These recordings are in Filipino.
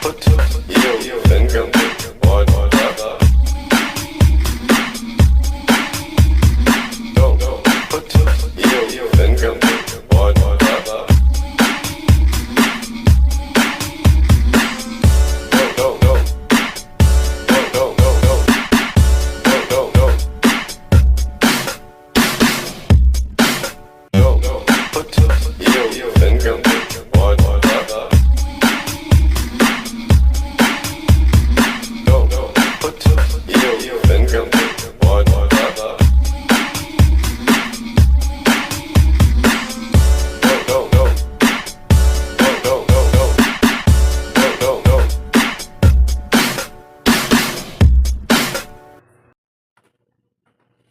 put you in control.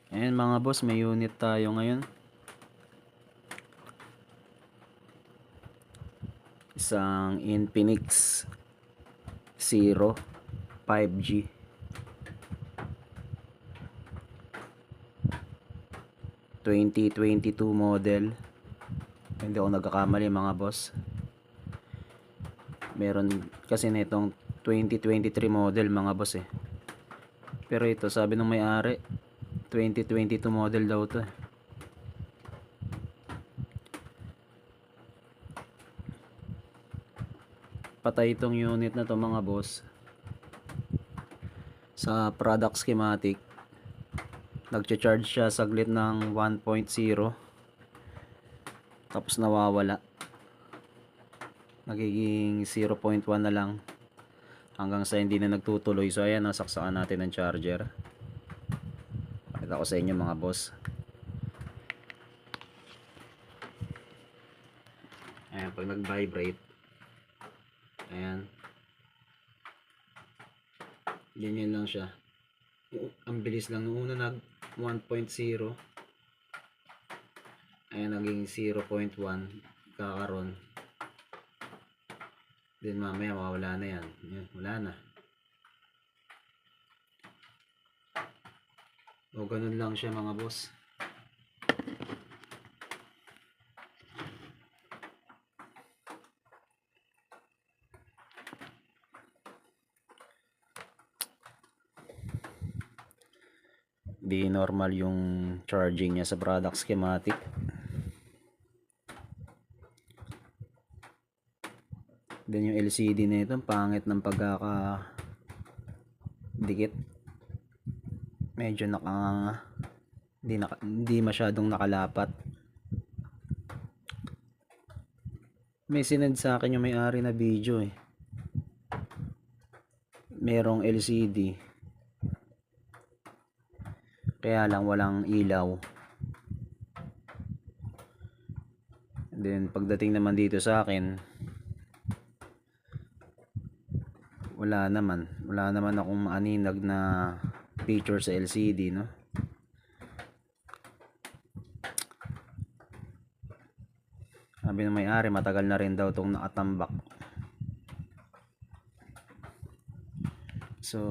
Ayan mga boss, may unit tayo ngayon. Isang Infinix Zero 5G. Twenty twenty two model. Hindi ako nagkakamali mga boss. Meron kasi nitong 2023 model mga boss eh. Pero ito sabi ng may-ari 2022 model daw to. Patay itong unit na to mga boss. Sa product schematic, nagcha-charge siya saglit ng 1.0 tapos nawawala. Nagiging 0.1 na lang hanggang sa hindi na nagtutuloy. So ayan, nasaksakan natin ng charger. Pakita ko sa inyo mga boss. Ayan, pag nag-vibrate. Ayan. Ganyan lang siya. Ang bilis lang. Nung una nag 1.0. Ayan, naging 0.1. Kakaroon. Then mamaya mawala na yan. Ayan, wala na. O ganun lang siya mga boss. Di normal yung charging niya sa product schematic. Then yung LCD nito, ang pangit ng pagkaka dikit medyo nakanganga hindi, naka, hindi masyadong nakalapat. May sinend sa akin yung may-ari na video eh. Merong LCD kaya lang walang ilaw. Then pagdating naman dito sa akin wala naman. Wala naman akong maaninag na feature sa LCD no? Sabi ng may-ari matagal na rin daw itong nakatambak. So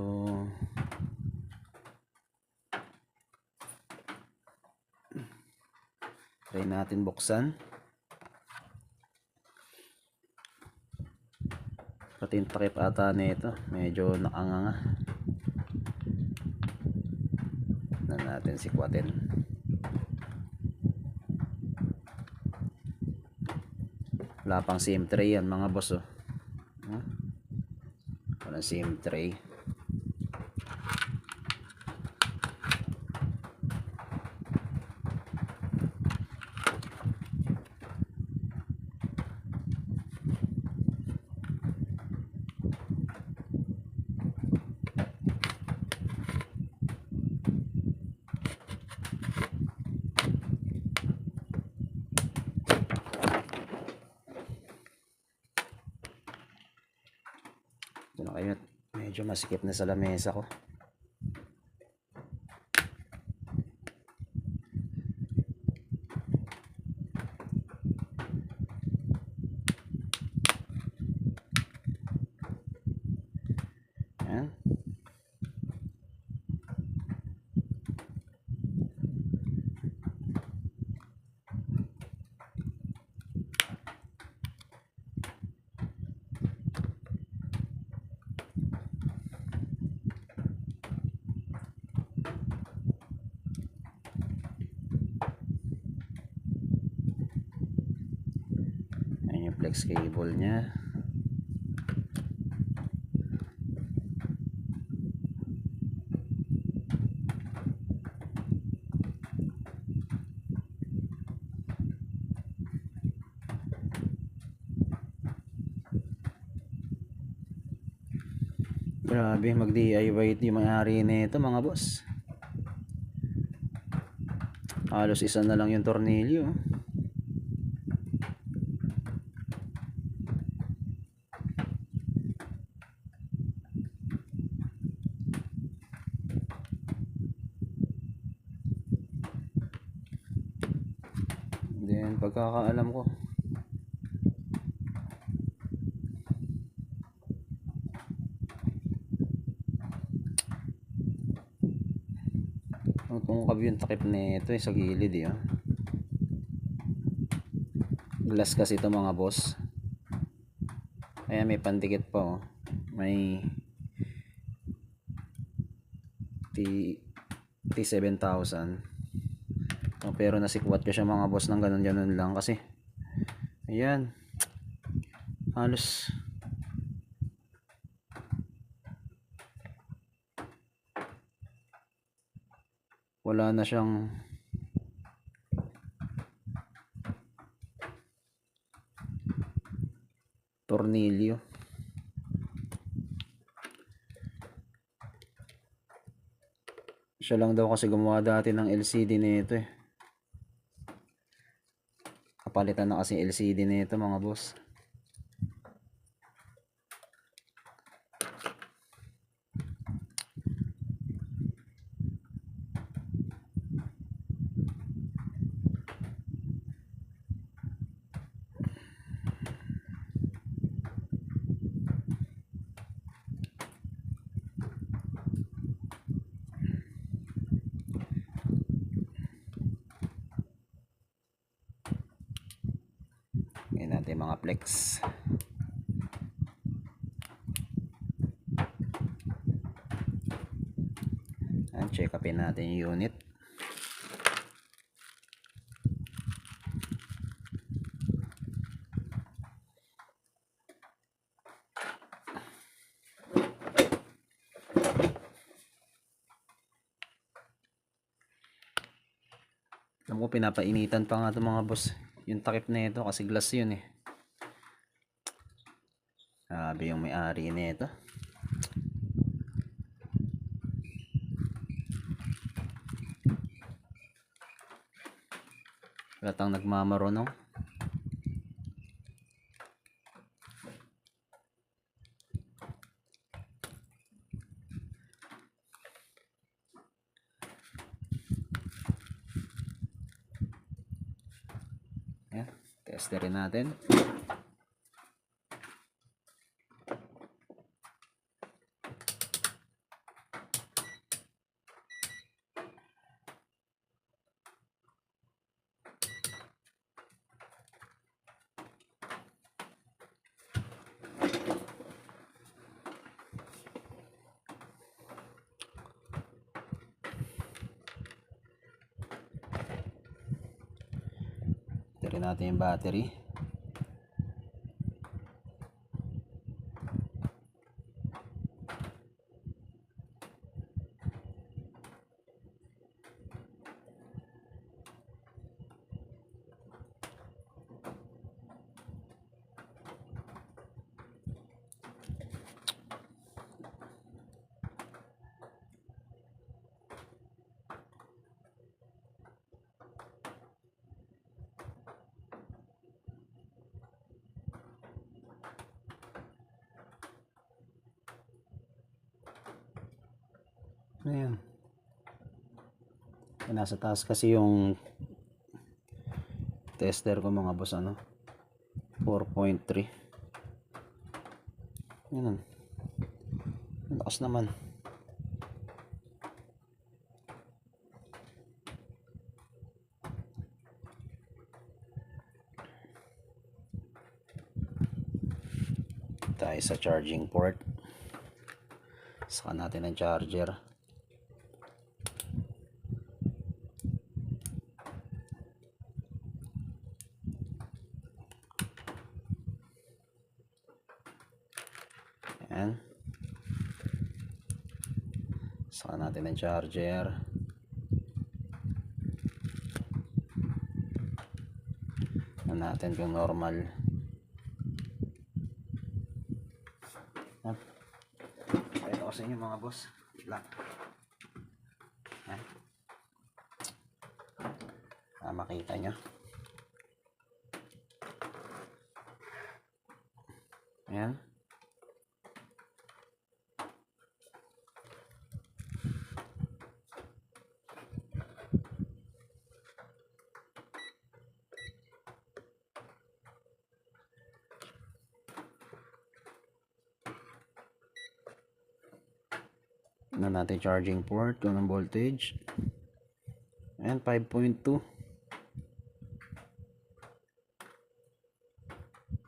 try natin buksan. Pati yung takip ata nito medyo nakanganga na natin sikwatin wala pang SIM tray yan mga boss oh. Huh? walang SIM tray ito na kayo medyo masikip na sa lamesa ko Ayan. Flex cable niya. Grabe, mag-DIY ito yung may-ari nito mga boss. Halos isa na lang yung tornilyo. Then, pagkakaalam ko, Ang tungkab yung takip nito eh, sa gilid eh. oh. Glass kasi ito mga boss. Ayan, may pandikit pa oh. May T T7000. Oh, pero nasikwat ko siya mga boss ng ganun ganun lang kasi ayan halos wala na siyang tornilyo. Siya lang daw kasi gumawa dati ng LCD nito eh. Kapalitan na kasi LCD nito mga boss Ngayon flex. Ayan, check upin natin yung unit. Alam ko pinapainitan pa nga ito mga boss. Yung takip na ito kasi glass yun eh. Sabi yung may-ari nito. Latang nagmamarunong. Ayan, testerin natin. Natin yung battery. Ayan. Ayan, Nasa taas kasi yung tester ko mga boss ano 4.3 Ayan. Lakas naman. Tayo sa charging port. Saka natin ang charger. Ayan. Saka natin ang charger. Tignan natin kung normal. Ayan. Pakita ko sa inyo mga boss. Lang. Ayan. Ah, makita nyo. Ayan. Natin charging port. Kung ng voltage. Ayan 5.2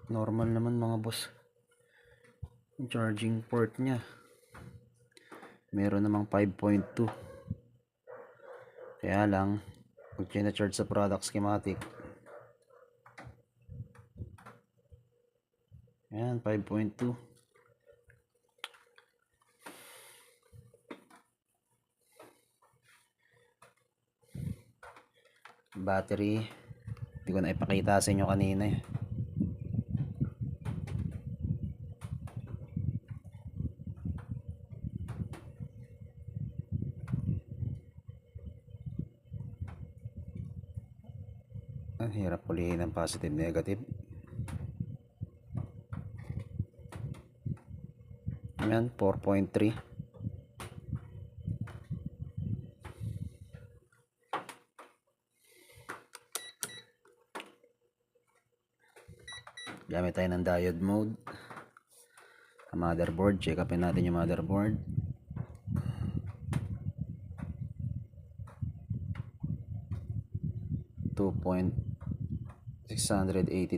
normal naman mga boss. Charging port nya meron namang 5.2 kaya lang pag charge sa product schematic ayan 5.2 battery. Hindi ko na ipakita sa inyo kanina eh. ang hirap pulihin ng positive negative. Yan 4.3 gamit tayo ng diode mode. Sa motherboard check upin natin yung motherboard. two point six hundred eighty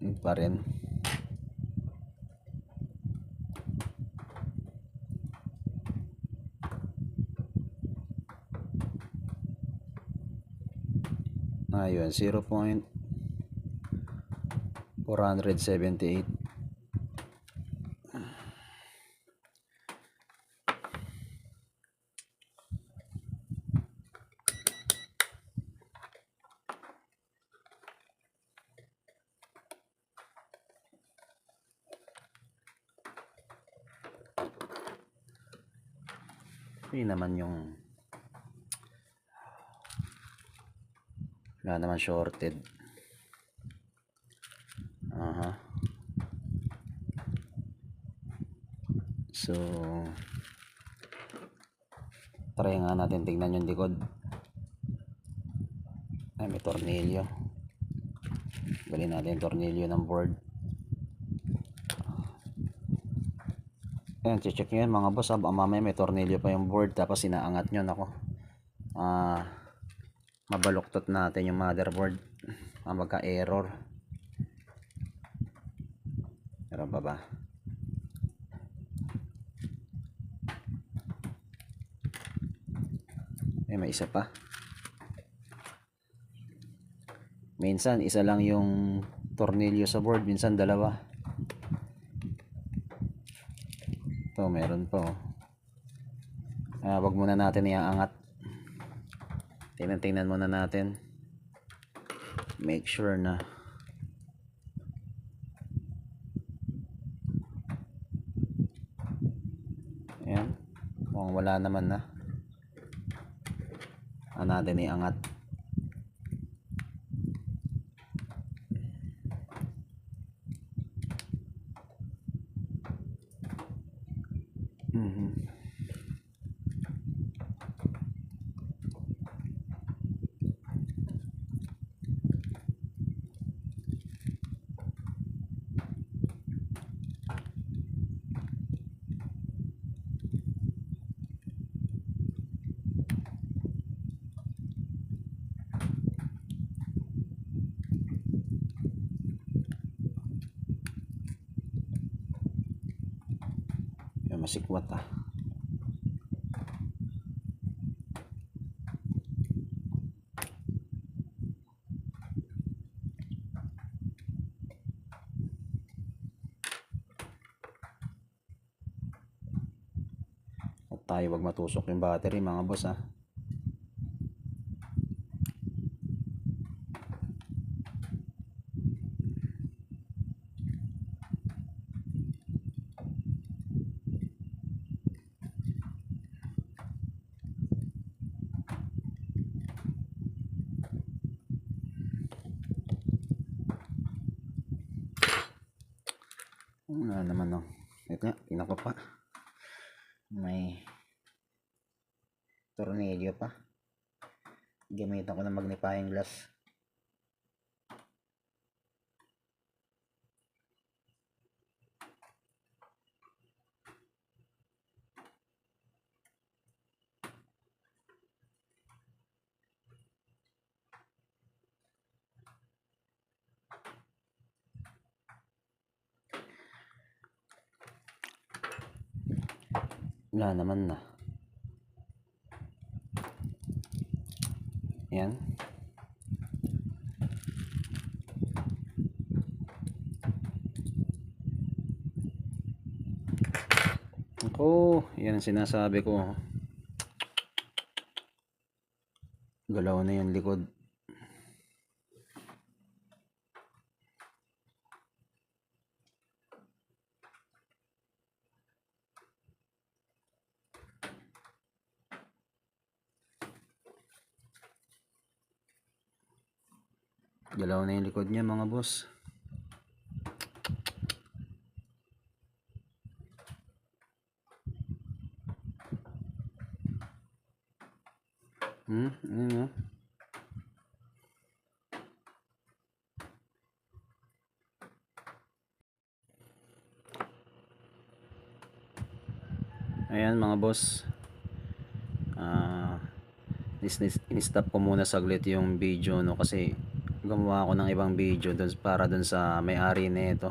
Yun pa rin. Ayun 0 point 478 Yun naman yung wala naman shorted. Aha. So try nga natin tingnan yung likod. Ay may tornilyo. Galin natin tornilyo ng board Ayan, check nyo yan mga boss. Ah, mamaya may tornilyo pa yung board tapos inaangat nyo. Nako. Ah, mabaluktot natin yung motherboard. Ah, magka-error. Meron pa ba? Eh, may isa pa. Minsan, isa lang yung tornilyo sa board. Minsan, dalawa. Ito, meron po. Ah, wag muna natin iaangat. Tingnan-tingnan muna natin. Make sure na Ayan. Mukhang wala naman na. Ah, natin iangat. Masikwat ah. At tayo wag matusok yung battery mga boss ah. Wala naman no. Ito nga, pinako pa. May tornilyo pa. Gamitan ko ng magnifying glass. Wala naman na. Yan. Ako, yan ang sinasabi ko. Galaw na yung likod. Galaw na yung likod niya mga boss. Hmm, ano na? Ayan mga boss. Uh, in-stop ko muna saglit yung video no kasi gumawa ako ng ibang video dun, para dun sa may-ari nito.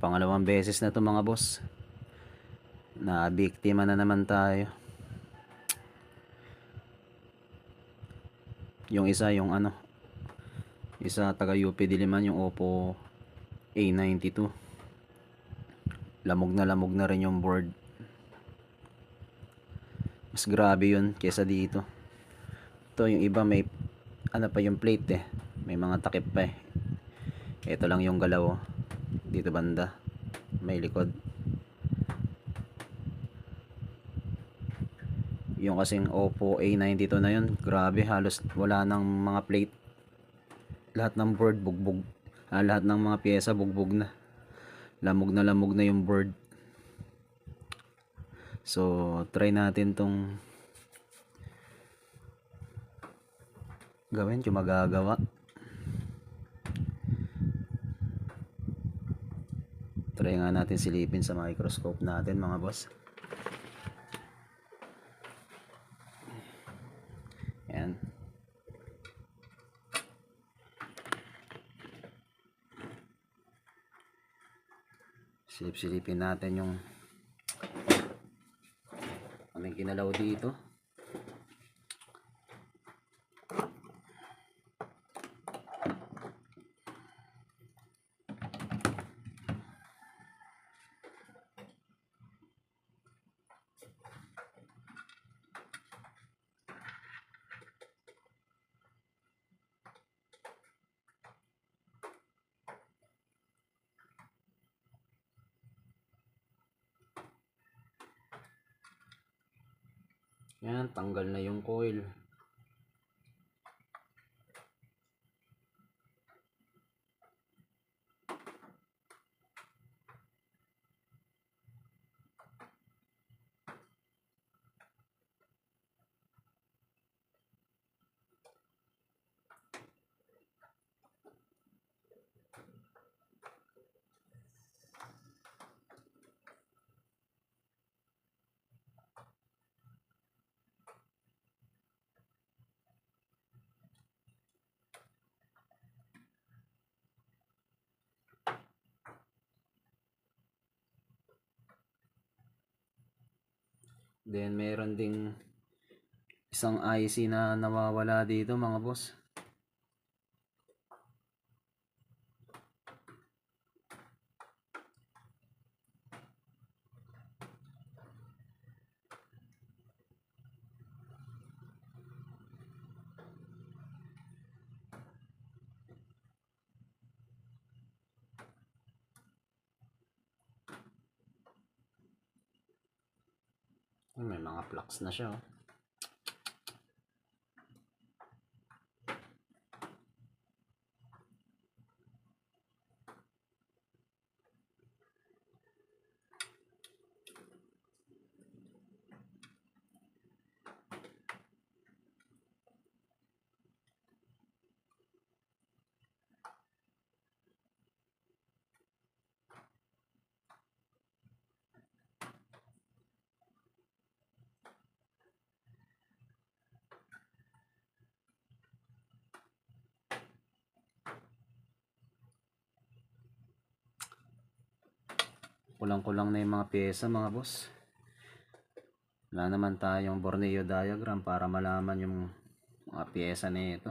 Pangalawang beses na to mga boss. Na biktima na naman tayo. Yung isa yung ano? Isa taga UP Diliman yung Oppo A92 lamog na lamog na rin yung board. Mas grabe yun kesa dito. Ito yung iba may ano pa yung plate eh. May mga takip pa eh. Ito lang yung galaw oh. dito banda. May likod yung kasing Oppo A92 na yun grabe halos wala nang mga plate. Lahat ng board bugbog. Ah, lahat ng mga pyesa bugbog na. Lamog na lamog na yung board. So try natin tong gawin kung magagawa try nga natin silipin sa microscope natin mga boss yan silip-silipin natin yung aming kinalaw dito yan tanggal na yung coil Then meron ding isang IC na nawawala dito mga boss. May flux na siya. Oh. Kulang-kulang na yung mga pyesa mga boss. Wala naman tayong Borneo diagram para malaman yung mga pyesa nito.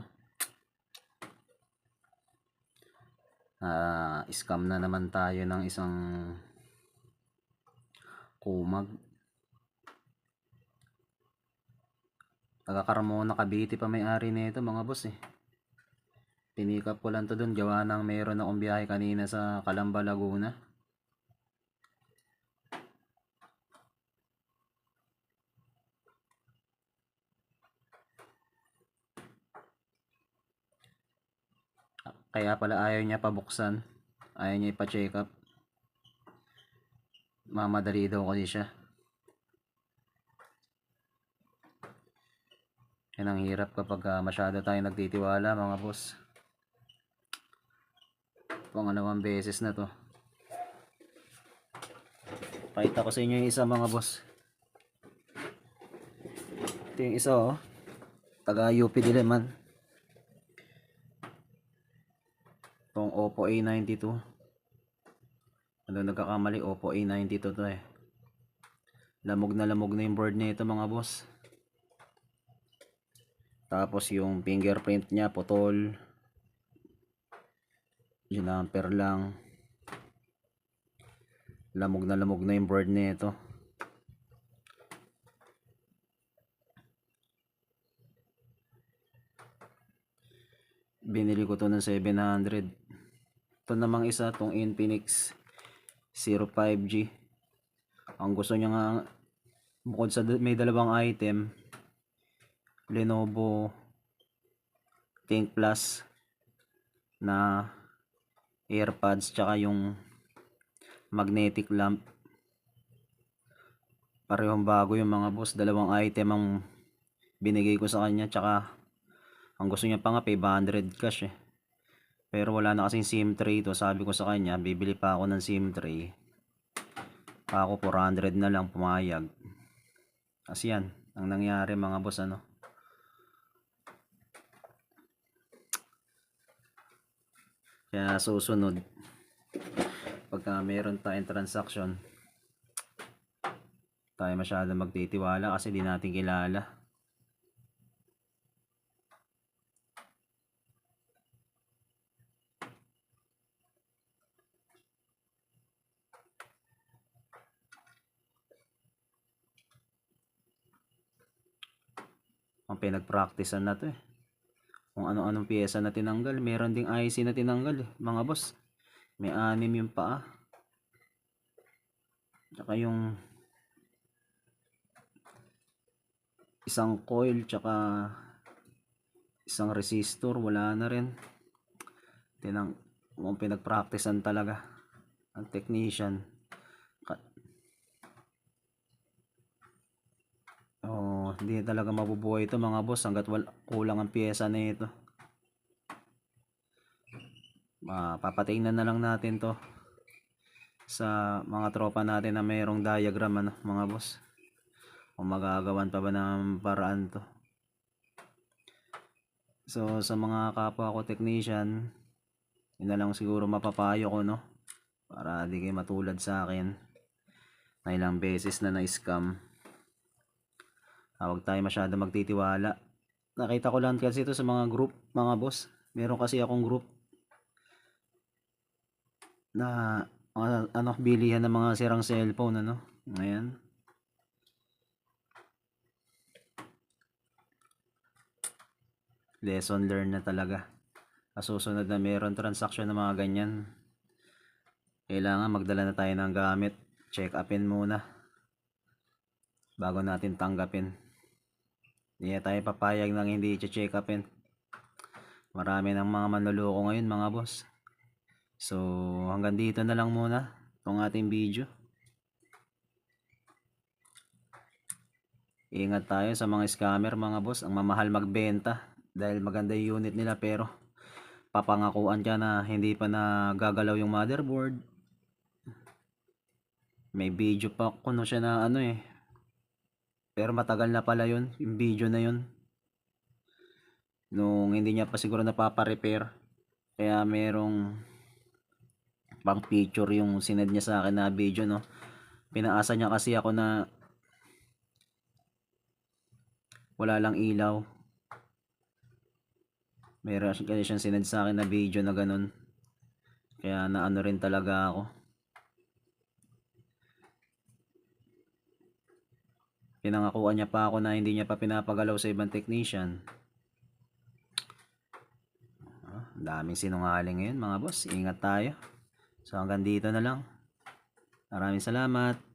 Ah, scam na naman tayo ng isang kumag. Taga Carmona, Cavite pa may-ari nito mga boss eh. Pinikap ko lang to dun. Gawa ng mayroon akong biyahe kanina sa Calamba, Laguna. Kaya pala ayaw niya pabuksan. Ayaw niya ipa-check up. Mamadali daw kasi siya. Yan ang hirap kapag ah, masyado tayo nagtitiwala mga boss. Pangalawang beses na to. Pakita ko sa inyo yung isa mga boss. Ito yung isa oh. Taga UP Diliman. Itong Oppo A92. Ano nagkakamali? Oppo A92 to eh. Lamog na lamog na yung board nito mga boss. Tapos yung fingerprint niya putol. Jumper lang. Lamog na lamog na yung board nito. Binili ko to ng 700. Ito namang isa, tong Infinix 05G. Ang gusto niya nga, bukod sa may dalawang item, Lenovo Think Plus na AirPods tsaka yung magnetic lamp. Parehong bago yung mga boss. Dalawang item ang binigay ko sa kanya tsaka ang gusto niya pa nga 500 cash eh. Pero wala na kasing SIM tray to. Sabi ko sa kanya, bibili pa ako ng SIM tray. Ako 400 na lang pumayag. Kasi yan, ang nangyari mga boss ano. Kaya susunod, pagka meron tayong transaction, tayo masyado magtitiwala kasi di natin kilala. Ang pinag-practicean na to eh. Kung ano-anong pyesa na tinanggal. Meron ding IC na tinanggal eh. Mga boss. May anim yung paa. Tsaka yung isang coil tsaka isang resistor wala na rin. Tinang pinag-practicean talaga ang technician. Ka- Oh, hindi talaga mabubuhay ito mga boss hanggat kulang ang piyesa na ito. Ah, papatingnan na lang natin to sa mga tropa natin na mayroong diagram ano, mga boss. Kung magagawan pa ba ng paraan to. So, sa mga kapwa ko technician, yun na lang siguro mapapayo ko, no? Para di kayo matulad sa akin na ilang beses na na-scam. Ah, Huwag tayo masyado magtitiwala. Nakita ko lang kasi ito sa mga group, mga boss. Meron kasi akong group na mga, ano, bilihan ng mga sirang cellphone, ano. Ayan. Lesson learned na talaga. Kasusunod na meron transaction ng mga ganyan. Kailangan magdala na tayo ng gamit. Check upin muna. Bago natin tanggapin. Hindi tayo papayag nang hindi i-check upin. Marami ng mga manluloko ngayon mga boss. So hanggang dito na lang muna itong ating video. Ingat tayo sa mga scammer mga boss. Ang mamahal magbenta dahil maganda yung unit nila pero papangakuan ka na hindi pa nagagalaw yung motherboard. May video pa kuno siya na ano eh. Pero matagal na pala yun, yung video na yun. Nung hindi niya pa siguro napapa-repair. Kaya merong pang picture yung sinad niya sa akin na video no. Pinaasa niya kasi ako na wala lang ilaw. Meron kasi siyang sinad sa akin na video na ganun. Kaya naano rin talaga ako. Pinangakuan niya pa ako na hindi niya pa pinapagalaw sa ibang technician. Ah, daming sinungaling ngayon mga boss. Ingat tayo. So hanggang dito na lang. Maraming salamat.